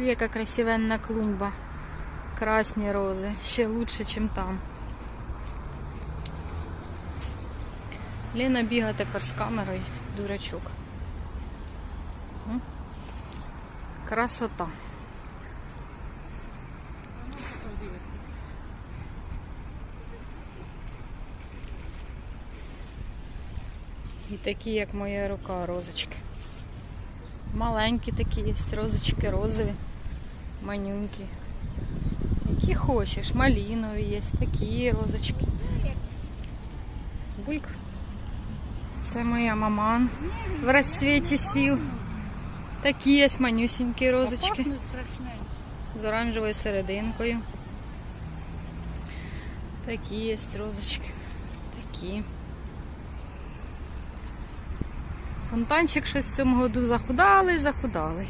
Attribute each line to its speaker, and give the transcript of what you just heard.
Speaker 1: Смотри, яка красивенна клумба. Красні рози. Ще лучше, ніж там. Лена бігає тепер з камерою, дурачок. Красота. І такі, як моя рука, розочки. Маленькі такі є розочки, розові, манюнькі. Які хочеш, малінові є, такі розочки. Бульк. Це моя маман в розсвіті сіл. Такі є манюсінькі розочки з оранжевою серединкою. Такі є розочки. Такі. Фонтанчик щось в цьому году захудалий, захудалий.